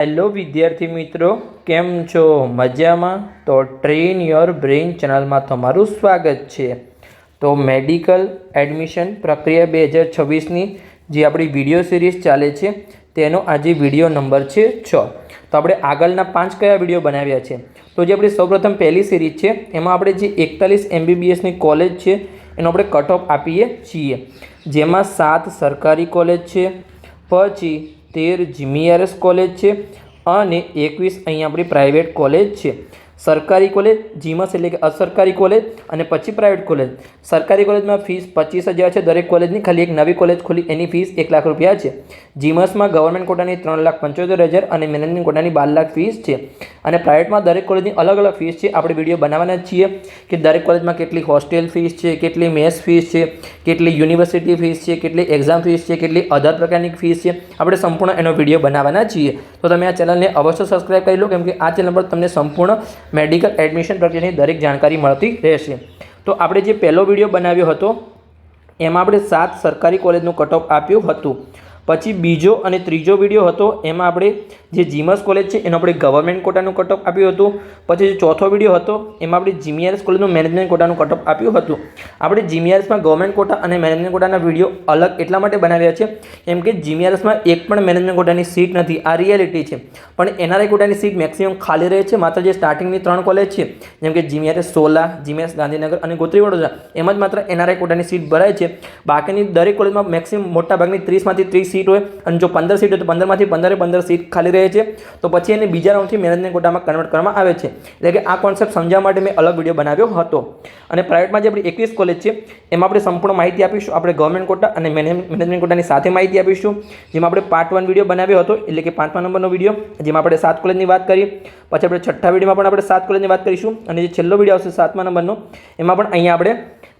Hello વિદ્યાર્થી મિત્રો, કેમ છો? મજામાં? તો ટ્રેન યોર બ્રેઇન ચેનલમાં તમારું સ્વાગત છે. તો મેડિકલ એડમિશન પ્રક્રિયા બે હજાર છવ્વીસની જે આપણી વીડિયો સિરીઝ ચાલે છે, તેનો આજે વીડિયો નંબર છે છ. તો આપણે આગળના પાંચ કયા વીડિયો બનાવ્યા છે? તો જે આપણી સૌપ્રથમ પહેલી સિરીઝ છે, એમાં આપણે જે એકતાલીસ એમબીબીએસની કોલેજ છે, એનો આપણે કટ ઓફ આપીએ છીએ. જેમાં સાત સરકારી કોલેજ છે, પછી તેર જીમીઆરએસ કોલેજ છે અને એકવીસ અહીંયા આપણી પ્રાઇવેટ કોલેજ છે. સરકારી કોલેજ જીમસ એટલે કે અસરકારી કોલેજ અને પછી પ્રાઇવેટ કોલેજ. સરકારી કોલેજમાં ફીસ પચીસ હજાર છે, દરેક કોલેજની ખાલી એક નવી કોલેજ ખોલી, એની ફીસ એક લાખ રૂપિયા છે. જીમસમાં ગવર્મેન્ટ કોટાની ત્રણ લાખ પંચોતેર હજાર અને મેનેજમેન્ટ કોટાની બાર લાખ ફીસ છે. અને પ્રાઇવેટમાં દરેક કોલેજની અલગ અલગ ફીસ છે. આપણે વીડિયો બનાવવાના છીએ કે દરેક કોલેજમાં કેટલી હોસ્ટેલ ફીસ છે, કેટલી મેસ ફીસ છે, કેટલી યુનિવર્સિટી ફીસ છે, કેટલી એક્ઝામ ફીસ છે, કેટલી અધર પ્રકારની ફીસ છે. આપણે સંપૂર્ણ એનો વીડિયો બનાવવાના છીએ. તો તમે આ ચેનલને અવશ્ય સબસ્ક્રાઈબ કરી લો, કેમ કે આ ચેનલ પર તમને સંપૂર્ણ મેડિકલ એડમિશન પ્રક્રિયાની દરેક જાણકારી મળતી રહેશે. તો આપણે જે પહેલો વીડિયો બનાવ્યો હતો, એમાં આપણે સાત સરકારી કોલેજનું કટઓફ આપ્યું હતું. પછી બીજો અને ત્રીજો વીડિયો હતો, એમાં આપણે જે જીમસ કોલેજ છે, એનો આપણે ગવર્મેન્ટ કોટાનું કટઅપ આપ્યું હતું. પછી જે ચોથો વીડિયો હતો, એમાં આપણે જીમીઆરએસ કોલેજનું મેનેજમેન્ટ કોટાનું કટઅપ આપ્યું હતું. આપણે જીમીઆરએસમાં ગવર્મેન્ટ કોટા અને મેનેજમેન્ટ કોટાના વીડિયો અલગ એટલા માટે બનાવ્યા છે, કેમ કે જીમીઆરએસમાં એક પણ મેનેજમેન્ટ કોટાની સીટ નથી, આ રિયાલિટી છે. પણ એનઆરઆઈ કોટાની સીટ મેક્સિમમ ખાલી રહે છે, માત્ર જે સ્ટાર્ટિંગની ત્રણ કોલેજ છે, જેમ કે જીમીઆરએસ સોલા જીમીઆરએસ ગાંધીનગર અને ગોત્રી વડોદરા, એમાં જ માત્ર એનઆરઆઈ કોટાની સીટ ભરાય છે. બાકીની દરેક કોલેજમાં મેક્સિમમ મોટા ભાગની ત્રીસમાંથી ત્રીસ સીટ હોય અને જો પંદર સીટ હોય તો પંદરમાંથી પંદરે પંદર સીટ ખાલી રહે છે. તો પછી એને બીજા રાઉન્ડથી મેનેજમેન્ટ કોટામાં કન્વર્ટ કરવામાં આવે છે. એટલે કે આ કોન્સેપ્ટ સમજાવવા માટે મેં અલગ વીડિયો બનાવ્યો હતો. અને પ્રાઇવેટમાં જે આપણી એકવીસ કોલેજ છે, એમાં આપણે સંપૂર્ણ માહિતી આપીશું. આપણે ગવર્મેન્ટ કોટા અને મેનેજમેન્ટ કોટાની સાથે માહિતી આપીશું. જેમાં આપણે પાર્ટ વન વીડિયો બનાવ્યો હતો, એટલે કે પાંચમા નંબરનો વીડિયો જેમાં આપણે સાત કોલેજની વાત કરી પછી આપણે છઠ્ઠા વિડીયોમાં પણ આપણે સાત કોલેજની વાત કરીશું. અને જે છેલ્લો વીડિયો આવશે સાતમા નંબરનો, એમાં પણ અહીંયા આપણે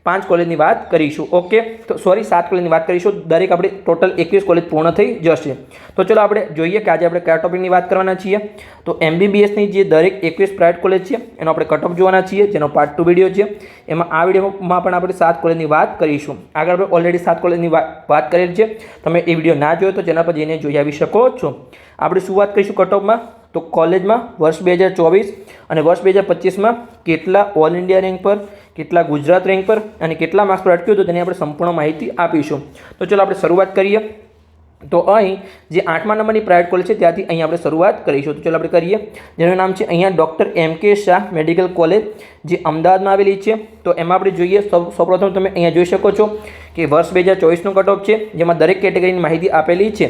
પાંચ કોલેજની વાત કરીશું. ઓકે? તો સોરી, સાત કોલેજની વાત કરીશું. દરેક આપણે ટોટલ એકવીસ કોલેજ પૂર્ણ થઈ જશે. તો ચલો આપણે જોઈએ કે આજે આપણે કયા ટોપિકની વાત કરવાના છીએ. તો એમબીબીએસની જે દરેક એકવીસ પ્રાઇવેટ કોલેજ છે, એનો આપણે કટ જોવાના છીએ, જેનો પાર્ટ ટુ વીડિયો છે. એમાં આ વિડીયોમાં પણ આપણે સાત કોલેજની વાત કરીશું. આગળ આપણે ઓલરેડી સાત કોલેજની વાત કરેલી છે. તમે એ વીડિયો ના જોયો તો જેના પર જઈને જોઈ આવી શકો છો. આપણે શું વાત કરીશું કટ તો કોલેજમાં વર્ષ બે હજાર ચોવીસ અને વર્ષ બે હજાર પચીસમાં કેટલા ઓલ ઇન્ડિયા રેન્ક પર કેટલા ગુજરાત રેન્ક પર અને કેટલા માર્ક્સ પર અટક્યું હતું તેની આપણે સંપૂર્ણ માહિતી આપીશું. તો ચલો આપણે શરૂઆત કરીએ. તો અહીં જે આઠમા નંબરની પ્રાઇવેટ કોલેજ છે ત્યાંથી અહીં આપણે શરૂઆત કરીશું. તો ચલો આપણે કરીએ. જેનું નામ છે અહીંયા ડૉક્ટર એમ કે શાહ મેડિકલ કોલેજ જે અમદાવાદમાં આવેલી છે. તો એમાં આપણે જોઈએ સૌપ્રથમ તમે અહીંયા જોઈ શકો છો કે વર્ષ બે હજાર ચોવીસનું કટ ઓફ છે, જેમાં દરેક કેટેગરીની માહિતી આપેલી છે.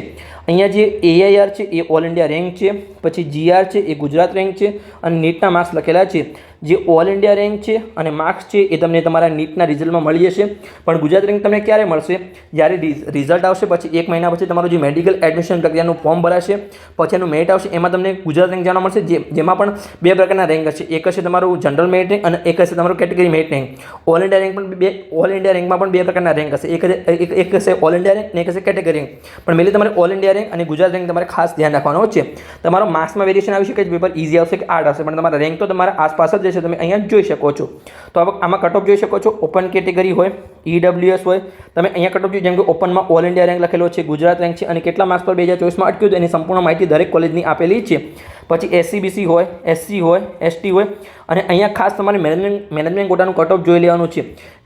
અહીંયા જે એઆઈઆર છે, એ ઓલ ઇન્ડિયા રેન્ક છે. પછી જીઆર છે, એ ગુજરાત રેન્ક છે અને નીટના માર્ક્સ લખેલા છે. જે ઓલ ઇન્ડિયા રેન્ક છે અને માર્ક્સ છે એ તમને તમારા નીટના રિઝલ્ટમાં મળી જશે. પણ ગુજરાત રેન્ક તમને ક્યારે મળશે? જ્યારે રિઝલ્ટ આવશે, પછી એક મહિના પછી તમારું જે મેડિકલ એડમિશન પ્રક્રિયાનું ફોર્મ ભરાશે. પછી એનું મેરિટ આવશે, એમાં તમને ગુજરાત રેન્ક જાણવા મળશે જેમાં પણ બે પ્રકારના રેન્ક હશે. એક હશે તમારું જનરલ મેરિટ રેન્ક અને એક હશે તમારું category merit rank all India rank પણ બે ઓલ ઇન્ડિયા રેન્કમાં પણ બે પ્રકારના રેન્ક હશે. એક એક એક હશે ઓલ ઇન્ડિયા રેન્ક અને એક હશે કેટેગરી રેન્ક પણ મેલી તમારે ઓલ ઇન્ડિયા રેન્ક અને ગુજરાત રેન્ક તમારે ખાસ ધ્યાન રાખવાનો છે. તમારો માર્ક્સમાં વેરિએશન આવી શકે, પેપર ઇઝી આવશે કે આર્ટ આવશે, પણ તમારા રેન્ક તો તમારા આસપાસ જ રહેશે તમે અહીંયા જોઈ શકો છો. તો આમાં કટ ઓફ જોઈ શકો છો. ઓપન કેટેગરી હોય. ઈડબ્લ્યુએસ હોય. તમે અહીંયા કટ ઓફ જેમ કે ઓપનમાં ઓલ ઇન્ડિયા રેન્ક લખેલો છે, ગુજરાત રેન્ક છે અને કેટલા માર્ક્સ પર બે હજાર ચોવીસમાં અટક્યું એની સંપૂર્ણ માહિતી દરેક કોલેજની આપેલી છે. પછી એસસીબીસી હોય એસસી હોય એસટી હોય અને અહીંયા ખાસ તમારે મેનેજમેન્ટ મેનેજમેન્ટ કોટાનું કટ જોઈ લેવાનું છે.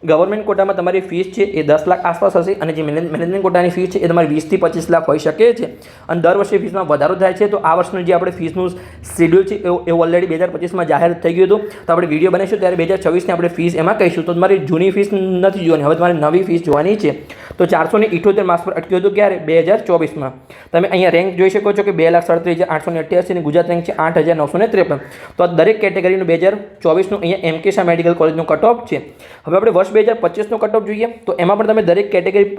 ગવર્મેન્ટ કોટામાં તમારી ફીસ છે એ દસ લાખ આસપાસ હશે અને જે મેનેજમેન્ટ કોટાની ફીસ છે એ તમારી વીસથી પચીસ લાખ હોઈ શકે છે. અને દર વર્ષે ફીસમાં વધારો થાય છે, તો આ વર્ષનું જે આપણે ફીસનું શેડ્યુલ છે એ ઓલરેડી બે હજાર પચીસમાં જાહેર થઈ ગયું હતું. તો આપણે વીડિયો બનાવીશું, ત્યારે બે હજાર છવ્વીસની આપણે ફીસ એમાં કહીશું. તો તમારી જૂની ફીસ નથી જોવાની હવે તમારે નવી ફીસ જોવાની છે. તો ચારસો ને ઇઠોતેર માર્ક્સ પર અટક્યું હતું ક્યારે? બે હજાર ચોવીસમાં. તમે અહીંયા રેન્ક જોઈ શકો છો કે બે લાખ સડત્રીસ હજાર આઠસો ને અઠ્યાસી અને ગુજરાત રેન્ક છે આઠ હજાર નવસો ને ત્રેપન. તો આ દરેક કેટેગરીનું બે હજાર ચોવીસનું અહીંયા એમ શાહ મેડિકલ કોલેજનું કટ ઓફ છે. હવે આપણે વર્ષ બે હજાર પચીસનું કટ ઓફ જોઈએ. તો એમાં પણ તમે દરેક કેટેગરી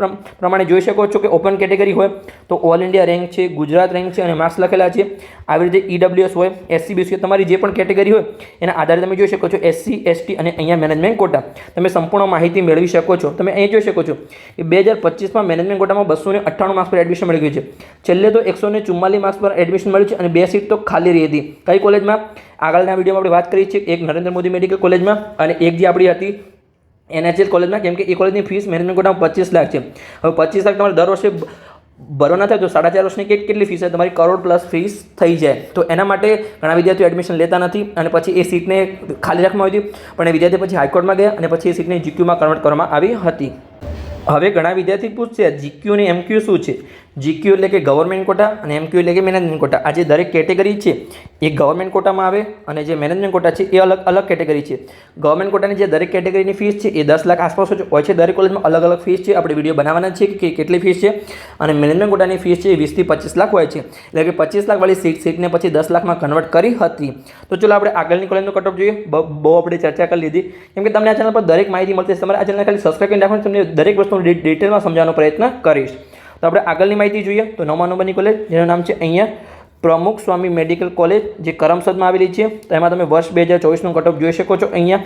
પ્રમાણે જોઈ શકો છો કે ઓપન કેટેગરી હોય, તો ઓલ ઇન્ડિયા રેન્ક છે, ગુજરાત રેન્ક છે અને માર્ક્સ લખેલા છે. આવી રીતે ઈડબ્લ્યુએસ હોય એસસીબીસી તમારી જે પણ કેટેગરી હોય, એના આધારે તમે જોઈ શકો છો એસસી એસટી અને અહીંયા મેનેજમેન્ટ કોટા તમે સંપૂર્ણ માહિતી મેળવી શકો છો? તમે અહીં જોઈ શકો છો કે બે હજાર પચીસમાં મેનેજમેન્ટ કોટામાં બસો ને અઠ્ઠાણું માર્ક્સ પર એડમિશન મળી ગયું છે. છેલ્લે તો એકસો ને ચુમ્માલીસ માર્ક્સ પર એડમિશન મળ્યું છે અને બે સીટ તો ખાલી રહી હતી. કઈ કોલેજમાં? આગળના વિડીયોમાં આપણે વાત કરી છે એક નરેન્દ્ર મોદી મેડિકલ કોલેજમાં અને એક જે આપણી હતી એનએચએસ કોલેજમાં, કેમ કે એ કોલેજની ફીસ મેનેજમેન્ટ કોટામાં પચીસ લાખ છે. હવે પચીસ લાખ તમારે દર વર્ષે ભરવાના થાય તો સાડા ચાર વર્ષની કે કેટલી ફીસ છે? તમારી કરોડ પ્લસ ફીસ થઈ જાય. તો એના માટે ઘણા વિદ્યાર્થીઓ એડમિશન લેતા નથી અને પછી એ સીટને ખાલી રાખવામાં આવી હતી. પણ એ વિદ્યાર્થી પછી હાઈકોર્ટમાં ગયા અને પછી એ સીટને જીક્યુમાં કન્વર્ટ કરવામાં આવી હતી. હવે ઘણા વિદ્યાર્થી પૂછશે જીક્યુ અને એમક્યુ શું છે? જીક્યુ એટલે કે ગવર્મેન્ટ કોટા અને એમક્યુ એટલે કે મેનેજમેન્ટ કોટા આ જે દરેક કેટેગરી છે, એ ગવર્મેન્ટ કોટામાં આવે અને જે મેનેજમેન્ટ કોટા છે, એ અલગ અલગ કેટેગરી છે. ગવર્મેન્ટ કોટાની જે દરેક કેટેગરીની ફીસ છે, એ દસ લાખ આસપાસ હોય છે. દરેક કોલેજમાં અલગ અલગ ફીસ છે. આપણે વીડિયો બનાવવાના છે કે કેટલી ફીસ છે. અને મેનેજમેન્ટ કોટાની ફીસ છે, એ વીસથી પચીસ લાખ હોય છે. એટલે કે પચીસ લાખવાળી સીટ સીટને પછી દસ લાખમાં કન્વર્ટ કરી હતી. તો ચલો આપણે આગળની કોલેજનો કટઓફ જોઈએ. બહુ આપણે ચર્ચા કરી લીધી. કેમ કે તમને આ ચેનલ પર દરેક માહિતી મળતી તમારે આ ચેનલ ખાલી સબસ્ક્રાઈબ કરીને રાખવાનું તમને દરેક વસ્તુ ડિટેલમાં સમજાવવાનો પ્રયત્ન કરીશ. તો આપણે આગળની માહિતી જોઈએ. તો નવમા નંબરની કોલેજ જેનું નામ છે અહીંયા પ્રમુખ સ્વામી મેડિકલ કોલેજ જે કરમસદમાં આવેલી છે. તેમાં તમે વર્ષ બે હજાર ચોવીસનું કટઓફ જોઈ શકો છો અહીંયા,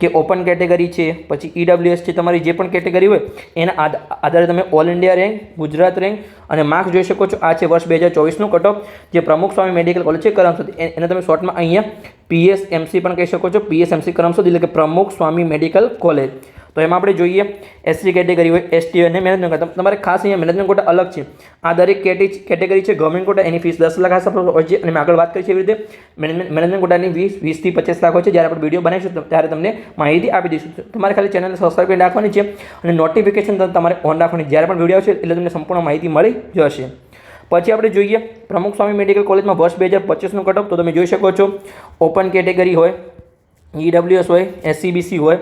કે ઓપન કેટેગરી છે, પછી ઈડબ્લ્યુએસ છે તમારી જે પણ કેટેગરી હોય, એના આધ- આધારે તમે all India rank Gujarat rank અને માર્ક્સ જોઈ શકો છો. આ છે વર્ષ બે હજાર ચોવીસનું કટઓફ જે પ્રમુખ સ્વામી મેડિકલ કોલેજ છે કરમસદ. એને તમે શોર્ટમાં અહીંયા પીએસએમસી પણ કહી શકો છો. પીએસએમસી કરમસદ એટલે કે પ્રમુખ સ્વામી મેડિકલ કોલેજ તો એમાં આપણે જોઈએ એસસી કેટેગરી હોય એસટી અને મેનેજમેન્ટ કોટા તમારે ખાસ અહીંયા મેનેજમેન્ટ કોટા અલગ છે. આ દરેક કેટેગ- કેટેગરી છે ગવર્મેન્ટ કોટા એની ફીસ દસ લાખ આસપાસ હોય છે. અને મેં આગળ વાત કરી છે એવી રીતે મેનેજમેન્ટ મેનેજમેન્ટ કોટાની વીસ વીસથી પચાસ લાખ હોય છે. જ્યારે આપણે વીડિયો બનાવીશું ત્યારે તમને માહિતી આપી દઈશું. તમારે ખાલી ચેનલને સબસ્ક્રાઈબ કરી રાખવાની છે અને નોટિફિકેશન તમારે ઓન રાખવાની. જ્યારે પણ વીડિયો આવશે, એટલે તમને સંપૂર્ણ માહિતી મળી જશે. પછી આપણે જોઈએ પ્રમુખ સ્વામી મેડિકલ કોલેજમાં વર્ષ બે હજાર પચીસનું કટઅપ તો તમે જોઈ શકો છો ઓપન કેટેગરી હોય ઈડબ્લ્યુએસ હોય એસસીબીસી હોય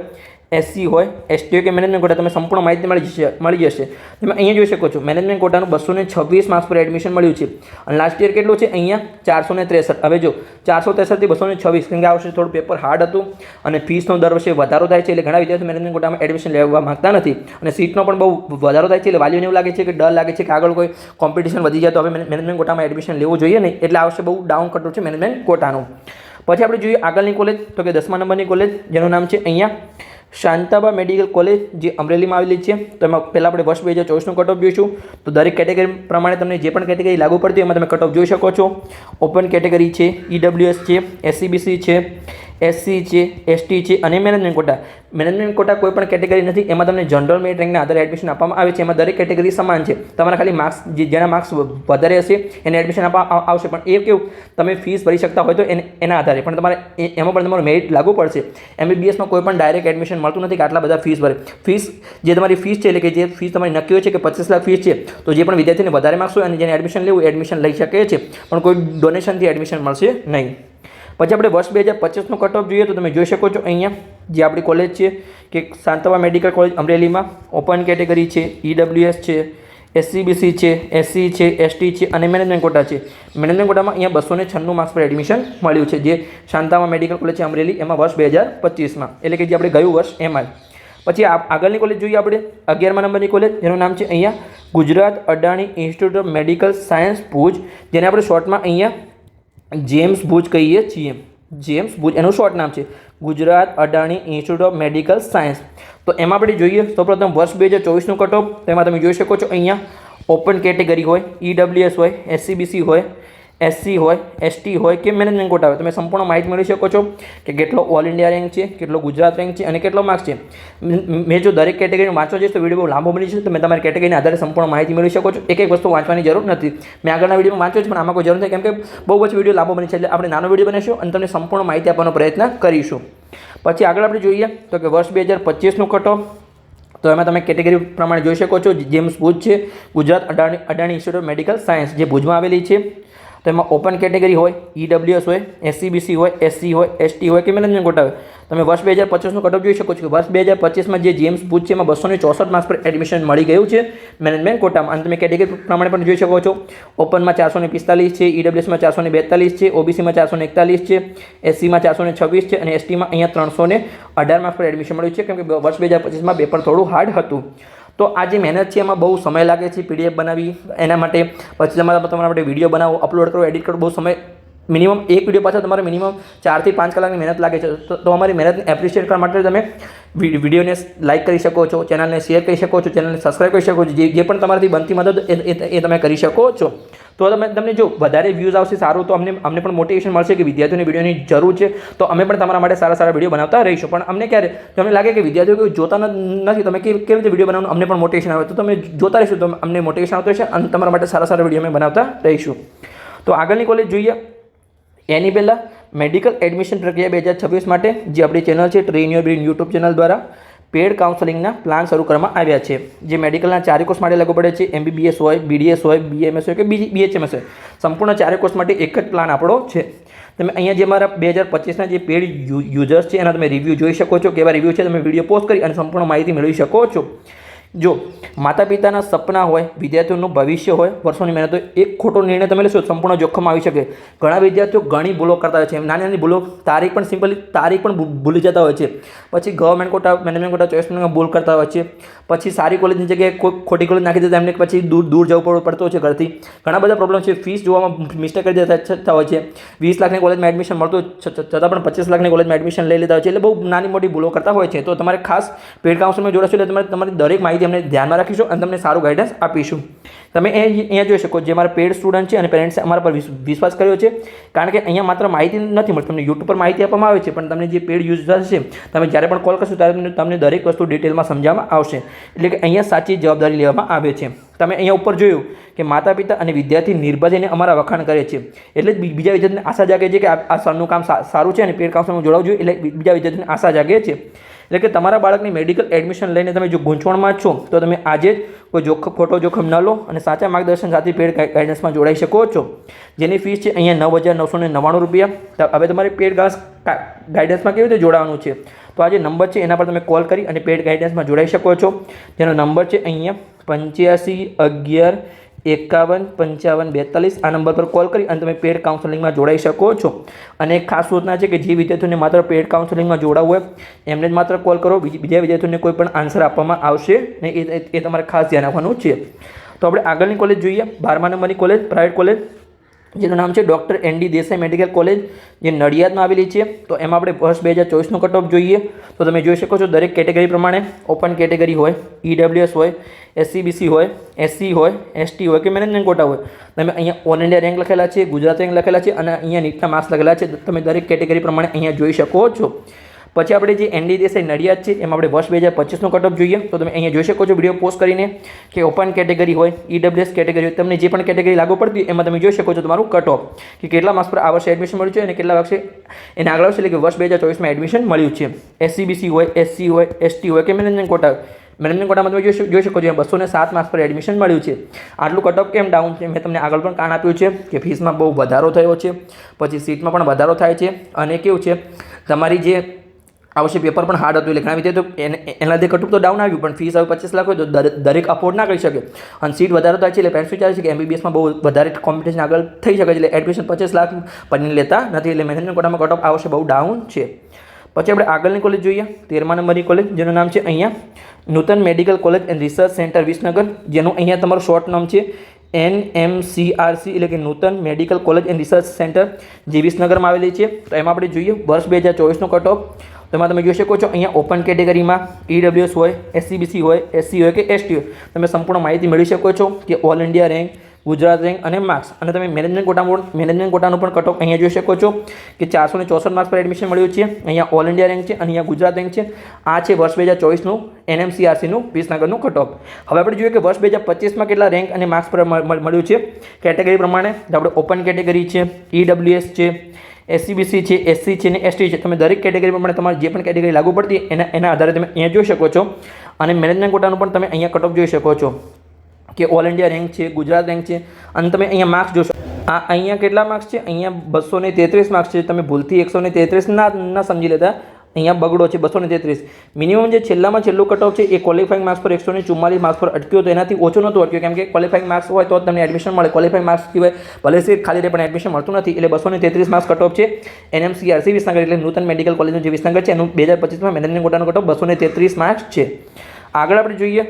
એસસી હોય એસટી કે મેનેજમેન્ટ કોટા, તમે સંપૂર્ણ માહિતી મળી જશે મળી જશે. તમે અહીંયા જોઈ શકો છો, મેનેજમેન્ટ કોટાનું બસો ને છવ્વીસ માર્ક્સ પર એડમિશન મળ્યું છે. અને લાસ્ટ યર કેટલું છે? અહીંયા ચારસો ને ત્રેસઠ. હવે જો, ચારસો ત્રેસઠથી બસો ને છવ્વીસ, કેમ કે આ વર્ષે થોડું પેપર હાર્ડ હતું અને ફીસનો દર વર્ષે વધારો થાય છે એટલે ઘણા વિદ્યાર્થીઓ મેનેજમેન્ટ કોટામાં એડમિશન લેવા માગતા નથી. અને સીટનો પણ બહુ વધારો થાય છે એટલે વાલીઓને એવું લાગે છે કે ડર લાગે છે કે આગળ કોઈ કોમ્પિટિશન વધી જાય તો હવે મેનેજમેન્ટ કોટામાં એડમિશન લેવું જોઈએ નહીં. એટલે આ વર્ષે બહુ ડાઉન કટો છે મેનેજમેન્ટ કોટાનું. પછી આપણે જોઈએ આગળની કોલેજ તો કે દસમા નંબરની કોલેજ જેનું નામ છે અહીંયા શાંતાબા મેડિકલ કોલેજ જે અમરેલીમાં આવેલી છે, તો એમાં પહેલાં આપણે વર્ષ બે હજાર ચોવીસનું કટઓફ જોઈશું. તો દરેક કેટેગરી પ્રમાણે તમને જે પણ કેટેગરી લાગુ પડતી હોય એમાં તમે કટઓફ જોઈ શકો છો. ઓપન કેટેગરી છે ઈડબ્લ્યુએસ છે એસસીબીસી છે એસસી છે એસટી છે અને મેનેજમેન્ટ કોટા. મેનેજમેન્ટ કોટા કોઈ પણ કેટેગરી નથી, એમાં તમને જનરલ મેરિટ રેન્કના આધારે એડમિશન આપવામાં આવે છે. એમાં દરેક કેટેગરી સમાન છે. તમારા ખાલી માર્ક્સ જેના માર્ક્સ વધારે હશે, એને એડમિશન આપવા આવશે. પણ એ કેવું, તમે ફીસ ભરી શકતા હોય તો એના આધારે. પણ તમારે એમાં પણ તમારું મેરિટ લાગુ પડશે. એમબીબીએસમાં કોઈ પણ ડાયરેક્ટ એડમિશન મળતું નથી કે આટલા બધા ફીસ ભરે. ફીસ જે તમારી ફીસ છે, એટલે કે જે ફીસ તમારી નક્કી હોય છે કે પચીસ લાખ ફીસ છે, તો જે પણ વિદ્યાર્થીને વધારે માર્ક્સ હોય અને જેને એડમિશન લેવું એડમિશન લઈ શકે છે. પણ કોઈ ડોનેશનથી એડમિશન મળશે નહીં. પછી આપણે વર્ષ બે હજાર પચીસનું કટ જોઈએ તો તમે જોઈ શકો છો અહીંયા, જે આપણી કોલેજ છે, કે શાંતવા મેડિકલ કોલેજ અમરેલીમાં ઓપન કેટેગરી છે ઈડબ્લ્યુએસ છે એસસીબીસી છે એસસી છે એસટી છે અને મેનેજમેન્ટ કોટા છે. મેનેજમેન્ટ કોટામાં અહીંયા બસો ને છન્નું માર્ક્સ પર એડમિશન મળ્યું છે, જે શાંતામાં મેડિકલ કોલેજ છે અમરેલી, એમાં વર્ષ બે હજાર પચીસમાં. એટલે કે જે આપણે ગયું વર્ષ એમાં પછી આગળની કોલેજ જોઈએ આપણે, અગિયારમા નંબરની કોલેજ જેનું નામ છે અહીંયા Gujarat Adani institute of medical science Bhuj, જેને આપણે શોર્ટમાં અહીંયા જેમ્સ ભુજ કહીએ છીએ. જેમ્સ ભુજ, એનું શોર્ટ નામ છે. Gujarat Adani institute of medical science તો એમાં આપણે જોઈએ, સૌપ્રથમ વર્ષ બે હજાર ચોવીસનું કટઓફ તેમાં તમે જોઈ શકો છો અહીંયા ઓપન કેટેગરી હોય ઈડબ્લ્યુએસ હોય એસસીબીસી હોય એસસી હોય, એસટી હોય કે મેનેજમેન્ટ કોટા હોય, તમે સંપૂર્ણ માહિતી મેળવી શકો છો કે કેટલો ઓલ ઇન્ડિયા રેન્ક છે, કેટલો ગુજરાત રેન્ક છે અને કેટલો માર્ક્સ છે. મેં જો દરેક કેટેગરીનું વાંચો છે તો વીડિયો બહુ લાંબો બની છે તમે તમારી કેટેગરીના આધારે સંપૂર્ણ માહિતી મેળવી શકો છો. એક એક વસ્તુ વાંચવાની જરૂર નથી. મેં આગળના વિડીયોમાં વાંચ્યો છે, પણ આમાં કોઈ જરૂર નથી, કેમ કે બહુ જ વીડિયો લાંબો બની છે એટલે આપણે નાનો વીડિયો બનાવીશું અને તમને સંપૂર્ણ માહિતી આપવાનો પ્રયત્ન કરીશું. પછી આગળ આપણે જોઈએ તો કે વર્ષ બે હજાર પચીસનું કટો તો એમાં તમે કેટેગરી પ્રમાણે જોઈ શકો છો જેમ્સ ભુજ છે, Gujarat Adani Adani institute of medical science, જે ભુજમાં આવેલી છે. તો એમાં ઓપન કેટેગરી હોય ઈડબ્લ્યુએસ હોય એસસીબીસી હોય એસસી હોય એસટી હોય કે મેનેજમેન્ટ કોટા હોય. તમે વર્ષ બે હજાર પચીસનું કટઅપ જોઈ શકો છો કે વર્ષ બે હજાર પચીસમાં જે જીએમ્સ પૂછ છે એમાં બસો ને ચોસઠ માર્ક્સ પર એડમિશન મળી ગયું છે મેનેજમેન્ટ કોટામાં અને તમે કેટેગરી પ્રમાણે પણ જોઈ શકો છો. ઓપનમાં ચારસો ને પિસ્તાલીસ છે ઈડબ્લ્યુએસમાં ચારસો ને બેતાલીસ છે ઓબીસીમાં ચારસો એકતાલીસ છે એસસીમાં ચારસો છવ્વીસ છે અને એસટીમાં અહીંયા ત્રણસો અઢાર માર્ક્સ પર એડમિશન મળ્યું છે. કેમ કે વર્ષ બે હજાર પચીસમાં પેપર થોડું હાર્ડ હતું. તો આ જે મહેનત છે, એમાં બહુ સમય લાગે છે પીડીએફ બનાવી. એના માટે પછી તમારે તમારા માટે વીડિયો બનાવો, અપલોડ કરો, એડિટ કરો, બહુ સમય મિનિમમ એક વીડિયો પાછળ તમારે મિનિમમ ચારથી પાંચ કલાકની મહેનત લાગે છે. તો અમારી મહેનતને એપ્રિશિએટ કરવા માટે તમે વિડીયોને લાઇક કરી શકો છો ચેનલને શેર કરી શકો છો ચેનલને સબસ્ક્રાઈબ કરી શકો છો, જે જે પણ તમારાથી બનતી મદદ એ તમે કરી શકો છો. તો તમે તમને જો વધારે વ્યૂઝ આવશે સારું, તો અમને અમને પણ મોટિવેશન મળશે કે વિદ્યાર્થીઓને વિડીયોની જરૂર છે. તો અમે પણ તમારા માટે સારા સારા વીડિયો બનાવતા રહીશું. પણ અમને ક્યારે અમને લાગે કે વિદ્યાર્થીઓ કોઈ જોતા નથી તમે કેવી રીતે વીડિયો બનાવવાનું? અમને પણ મોટિવેશન આવે. તો તમે જોતા રહીશું. તો અમને મોટિવેશન આવતું રહેશે અને તમારા માટે સારા સારા વીડિયો અમે બનાવતા રહીશું. તો આગળની કોલેજ જોઈએ. એની પહેલાં મેડિકલ એડમિશન પ્રક્રિયા બે હજાર છવ્વીસ માટે જે આપણી ચેનલ છે train your brain YouTube channel દ્વારા પેડ કાઉન્સેલિંગના પ્લાન શરૂ કરવામાં આવ્યા છે. જે મેડિકલના ચારે કોર્સ માટે લાગુ પડે છે. એમબીબીએસ હોય બીડીએસ હોય બીએમએસ હોય કે બીજી બીએચએમએસ હોય. સંપૂર્ણ ચારે કોર્સ માટે એક જ પ્લાન આપણો છે. તમે અહીંયા જે મારા બે હજાર પચીસના જે પેડ યુઝર્સ છે એના તમે રિવ્યૂ જોઈ શકો છો કેવા રિવ્યૂ છે, તમે વીડિયો પોસ્ટ કરી અને સંપૂર્ણ માહિતી મેળવી શકો છો. જો માતા પિતાના સપના હોય, વિદ્યાર્થીઓનું ભવિષ્ય હોય, વર્ષોની મહેનત હોય, એક ખોટો નિર્ણય તમે લેશો, સંપૂર્ણ જોખમ આવી શકે. ઘણા વિદ્યાર્થીઓ ઘણી ભૂલો કરતા હોય છે. નાની નાની ભૂલો, તારીખ પણ સિમ્પલી, તારીખ પણ ભૂલી જતા હોય છે. પછી government quota management quota choice ભૂલ કરતા હોય છે. પછી સારી કોલેજની જગ્યાએ કોઈ ખોટી કોલેજ નાખી દેતા એમને પછી દૂર દૂર જવું પડતું હોય છે ઘરથી. ઘણા બધા પ્રોબ્લેમ છે. ફીસ જોવામાં મિસ્ટેક કરી દેતા થતા હોય છે. વીસ લાખની કોલેજમાં એડમિશન મળતું છતાં પણ પચીસ લાખની કોલેજમાં એડમિશન લઈ લેતા હોય છે. એટલે બહુ નાની મોટી ભૂલો કરતા હોય છે. તો તમારે ખાસ પેડ કાઉન્સિલમાં જોડાશો એટલે તમારે, તમારી દરેક માહિતી અમને ધ્યાનમાં રાખીશું અને તમને સારું ગાઈડન્સ આપીશું. તમે એ અહીંયા જોઈ શકો જે મારા પેડ સ્ટુડન્ટ છે અને પેરેન્ટ્સે અમારા પર વિશ- વિશ્વાસ કર્યો છે. કારણ કે અહીંયા માત્ર માહિતી નથી મળતી, તમને યુટ્યુબ પર માહિતી આપવામાં આવે છે, પણ તમને જે પેડ યુઝર છે, તમે જ્યારે પણ કોલ કરશો ત્યારે તમને- દરેક વસ્તુ ડિટેલમાં સમજાવવામાં આવશે. એટલે કે અહીંયા સાચી જવાબદારી લેવામાં આવે છે. તમે અહીંયા ઉપર જોયું કે માતા પિતા અને વિદ્યાર્થી નિર્ભર થઈને અમારા વખાણ કરે છે. એટલે જ બીજા વિદ્યાર્થીને આશા જાગે છે કે આ સરનું કામ સારું છે અને પેડ કાઉન્સિલમાં જોડાવું જોઈએ, એટલે બીજા વિદ્યાર્થીને આશા જાગે છે. એટલે કે તમારા બાળકની મેડિકલ એડમિશન લઈને તમે જો ગૂંચવણમાં છો, તો તમે આજે કોઈ જોખમ, ખોટો જોખમ ન લો અને સાચા માર્ગદર્શન સાથે પેડ ગાઈ- ગાઈડન્સમાં જોડાઈ શકો છો. જેની ફીસ છે અહીંયા નવ હજાર નવસો ને નવ્વાણું રૂપિયા. હવે તમારે પેડ ગાસ ગાઈડન્સમાં કેવી રીતે જોડાવાનું છે? તો આ જે નંબર છે એના પર તમે કોલ કરી અને પેડ ગાઈડન્સમાં જોડાઈ શકો છો. જેનો નંબર છે અહીંયા પંચ્યાસી અગિયાર એકાવન પંચાવન બેતાલીસ આ નંબર પર કોલ કરી અને તમે પેડ કાઉન્સેલિંગમાં જોડાઈ શકો છો. અને એક ખાસ સૂચના છે કે જે વિદ્યાર્થીઓને માત્ર પેડ કાઉન્સેલિંગમાં જોડાવું હોય, એમને જ માત્ર કોલ કરો. બીજી વિદ્યાર્થીઓને કોઈ પણ આન્સર આપવામાં આવશે ને એ તમારે ખાસ ધ્યાન રાખવાનું છે. તો આપણે આગળની કોલેજ જોઈએ. બારમા નંબરની કોલેજ પ્રાઇવેટ કોલેજ જેનું નામ છે doctor N D Desai medical college, જે નડિયાદમાં આવેલી છે. તો એમાં આપણે વર્ષ બે હજાર ચોવીસનો કટ ઓફ જોઈએ. તો તમે જોઈ શકો છો દરેક કેટેગરી પ્રમાણે ઓપન કેટેગરી હોય ઈડબ્લ્યુએસ હોય એસસીબીસી હોય એસસી હોય એસટી હોય કે મેનેજમેન્ટ કોટા હોય. તમે અહીંયા ઓલ ઇન્ડિયા રેન્ક લખેલા છે, ગુજરાત રેન્ક લખેલા છે અને અહીંયા નીટના માર્ક્સ લખેલા છે. તમે દરેક કેટેગરી પ્રમાણે અહીંયા જોઈ શકો છો. પછી આપણે જે એનડી દેસાઈ નડિયાદ છે, એમાં આપણે વર્ષ બે હજાર પચીસનો કટ જોઈએ. તો તમે અહીંયા જોઈ શકો છો વીડિયો પોસ્ટ કરીને કે ઓપન કેટેગરી હોય ઈડબ્લ્યુએસ કેટેગરી હોય, તમને જે પણ કેટેગરી લાગુ પડતી એમાં તમે જોઈ શકો છો તમારું કટઓફ કે કેટલા માર્ક્સ પર આ વર્ષે એડમિશન મળ્યું છે અને કેટલા વર્ષે એને આગળ વર્ષે એટલે કે વર્ષ બે હજાર ચોવીસમાં એડમિશન મળ્યું છે. એસસીબીસી હોય એસસી હોય એસટી હોય કે મેનેજમેન્ટ કોટા મેનેજમેન્ટ કોટામાં તમે જોઈ શકો- છો બસો ને સાત માર્ક્સ પર એડમિશન મળ્યું છે. આટલું કટ કેમ ડાઉન છે? મેં તમને આગળ પણ કારણ આપ્યું છે કે ફીસમાં બહુ વધારો થયો છે. પછી સીટમાં પણ વધારો થાય છે. અને કેવું છે? તમારી જે આ વર્ષે પેપર પણ હાર્ડ હતું એટલે ઘણા વિદ્યાર્થીઓ એને એના લીધે કટુક તો ડાઉન આવ્યું, પણ ફીસ હવે પચીસ લાખ હોય તો દરેક અફોર્ડ ના કરી શકે. અને સીટ વધારો થાય છે એટલે પેરેન્ટ્સ વિચારે છે કે એમબીબીએસમાં બહુ વધારે કોમ્પિટિશન આગળ થઈ શકે છે એટલે એડમિશન પચીસ લાખ પણ લેતા નથી એટલે મેનેજમેન્ટ કોટામાં કટ ઓફ આ વર્ષે બહુ ડાઉન છે. પછી આપણે આગળની કોલેજ જોઈએ. તેરમા નંબરની કોલેજ જેનું નામ છે અહીંયા Nutan medical college and research centre Visnagar, જેનું અહીંયા તમારું શોર્ટ નામ છે N M C R C એટલે કે Nutan medical college and research centre જે વિસનગરમાં આવેલી છે. તો એમાં આપણે જોઈએ, વર્ષ બે હજાર ચોવીસનો કટ તેમાં તમે જોઈ શકો છો, અહીંયા ઓપન કેટેગરીમાં ઈડબ્લ્યુએસ હોય એસસીબીસી હોય એસસી હોય કે એસટી હોય. તમે સંપૂર્ણ માહિતી મેળવી શકો છો કે all India rank Gujarat rank અને માર્ક્સ અને તમે મેનેજમેન્ટ કોટામાં મેનેજમેન્ટ કોટાનું પણ કટઓફ અહીંયા જોઈ શકો છો કે ચારસો ને ચોસઠ માર્ક્સ પર એડમિશન મળ્યું છે. અહીંયા ઓલ ઇન્ડિયા રેન્ક છે અને અહીંયા ગુજરાત રેન્ક છે. આ છે વર્ષ બે હજાર ચોવીસનું એનએમસીઆરસીનું વિસનગરનું કટઓફ હવે આપણે જોઈએ કે વર્ષ બે હજાર પચીસમાં કેટલા રેન્ક અને માર્ક્સ પર મળ- મળ- મળ્યું છે. કેટેગરી પ્રમાણે આપણે ઓપન કેટેગરી છે ઈડબ્લ્યુએસ છે એસસીબીસી છે એસસી છે ને એસટી છે, તમે દરેક કેટેગરી પ્રમાણે તમારે જે પણ કેટેગરી લાગુ પડતી એના એના આધારે તમે અહીંયા જોઈ શકો છો. અને મેનેજમેન્ટ કોટાનું પણ તમે અહીંયા કટઓફ જોઈ શકો છો કે ઓલ ઇન્ડિયા રેન્ક છે, ગુજરાત રેન્ક છે, અને તમે અહીંયા માર્ક્સ જોશો. આ અહીંયા કેટલા માર્ક્સ છે? અહીંયા બસો તેત્રીસ માર્ક્સ છે. તમે ભૂલથી એકસો તેત્રીસ ના ના સમજી લેતા અહીંયા બગડો છે બસો ને તેત્રીસ. મિનિમમ જે છેલ્લામાં છેલ્લું કટ ઓફ છે એ ક્વોલિફાઈંગ માર્ક્સ પર એકસો ને ચુમ્માલીસ માર્ક્સ પર અટક્યો તો એનાથી ઓછો નહોતું અટક્યો. કેમ કે ક્વોલિફાઈંગ માર્ક્સ હોય તો તમને એડમિશન મળે. ક્વોલિફાઈંગ માર્ક્સ સિવાય ભલે સીટ ખાલી પણ એડમિશન મળતું નથી. એટલે બસો ને તેત્રીસ માર્ક્સ કટ ઓફ છે એનએમસીઆરસી વિસનગર એટલે નૂતન મેડિકલ કોલેજનું જે વિસનગર છે એનું બે હજાર પચીસમાં મેનેજમેન્ટ કોટાનો કટ ઓફ બસો ને તેત્રીસ માર્ક્સ છે. આગળ આપણે જોઈએ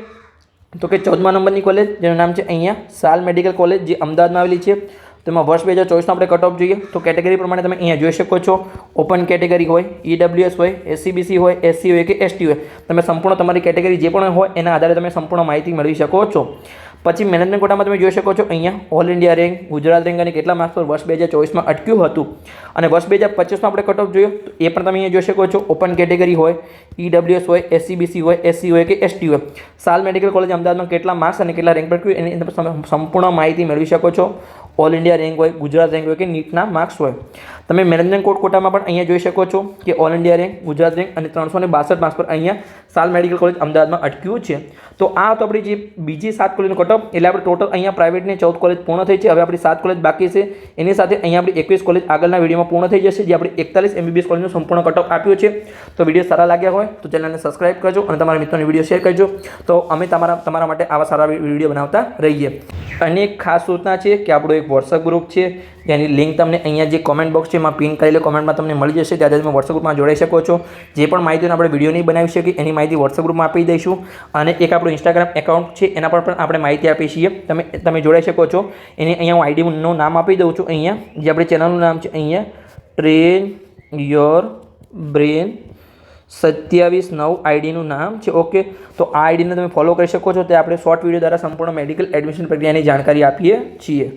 તો કે ચૌદમા નંબરની કોલેજ જેનું નામ છે અહીંયા સાલ મેડિકલ કોલેજ જે અમદાવાદમાં આવેલી છે. તો એમાં વર્ષ બે હજાર ચોવીસનો આપણે કટઓફ જોઈએ. તો કેટેગરી પ્રમાણે તમે અહીંયા જોઈ શકો છો. ઓપન કેટેગરી હોય ઈડબ્લ્યુએસ હોય એસસીબીસી હોય એસસી હોય કે એસટી હોય. તમે સંપૂર્ણ તમારી કેટેગરી જે પણ હોય, એના આધારે તમે સંપૂર્ણ માહિતી મેળવી શકો છો. પછી મેનેજમેન્ટ કોટામાં તમે જોઈ શકો છો અહીંયા all India rank Gujarat rank અને કેટલા માર્ક્સ પર વર્ષ બે હજાર ચોવીસમાં અટક્યું હતું. અને વર્ષ બે હજાર પચીસમાં આપણે કટ ઓફ જોયો, તો એ પણ તમે અહીંયા જોઈ શકો છો. ઓપન કેટેગરી હોય ઈડબ્લ્યુએસ હોય એસસીબીસી હોય એસસી હોય કે એસટી હોય. સાલ મેડિકલ કોલેજ અમદાવાદમાં કેટલા માર્ક્સ અને કેટલા રેન્ક પર એની તમે સંપૂર્ણ માહિતી મેળવી શકો છો. ઓલ ઇન્ડિયા રેન્ક હોય ગુજરાત રેન્ક હોય કે નીટના માર્ક્સ હોય. તમે મેનેજમેન્ટ કોડ કોટામાં પણ અહીંયા જોઈ શકો છો કે all India rank Gujarat rank અને ત્રણસો ને બાસઠ માર્ક્સ પર અહીંયા સાલ મેડિકલ કોલેજ અમદાવાદમાં અટક્યું છે. તો આ તો આપણી જે બીજી સાત કોલેજનો કટઅપ એટલે આપણે ટોટલ અહીંયા પ્રાઇવેટની ચૌદ કોલેજ પૂર્ણ થઈ છે. હવે આપણી સાત કોલેજ બાકી છે. એની સાથે અહીંયા આપણી એકવીસ કોલેજ આગળના વિડીયોમાં પૂર્ણ થઈ જશે, જે આપણે એકતાલીસ એમબીબીએસ કોલેજનું સંપૂર્ણ કટઅપ આપ્યું છે. તો વીડિયો સારા લાગ્યા હોય તો ચેનલને સબસ્ક્રાઇબ કરજો અને તમારા મિત્રોને વીડિયો શેર કરજો. તો અમે તમારા તમારા માટે આવા સારા વીડિયો બનાવતા રહીએ. અને એક ખાસ સૂચના છે કે આપણો એક વોટ્સઅપ ગ્રુપ છે. જેની લિંક તમને અહીંયા જે કોમેન્ટ બોક્સ છે પિન કરેલો કોમેન્ટમાં તમને મળી જશે. ત્યાંથી તમે વોટ્સઅપ ગ્રુપમાં જોડાઈ શકો છો. જે પણ માહિતીનો આપણે વીડિયો નહીં બનાવી શકીએ, એની માહિતી વોટ્સઅપ ગ્રુપમાં આપી દઈશું. અને એક આપણું ઇન્સ્ટાગ્રામ એકાઉન્ટ છે, એના પર પણ આપણે માહિતી આપીએ છીએ. તમે તમે જોડાઈ શકો છો. એની અહીંયા હું આઈડીનું નામ આપી દઉં છું. અહીંયા, જે આપણી ચેનલનું નામ છે, અહીંયા ટ્રેન યોર બ્રેન સત્યાવીસ નવ આઈડીનું નામ છે. ઓકે તો આ આઈડીને તમે ફોલો કરી શકો છો. તે આપણે શોર્ટ વીડિયો દ્વારા સંપૂર્ણ મેડિકલ એડમિશન પ્રક્રિયાની જાણકારી આપીએ છીએ.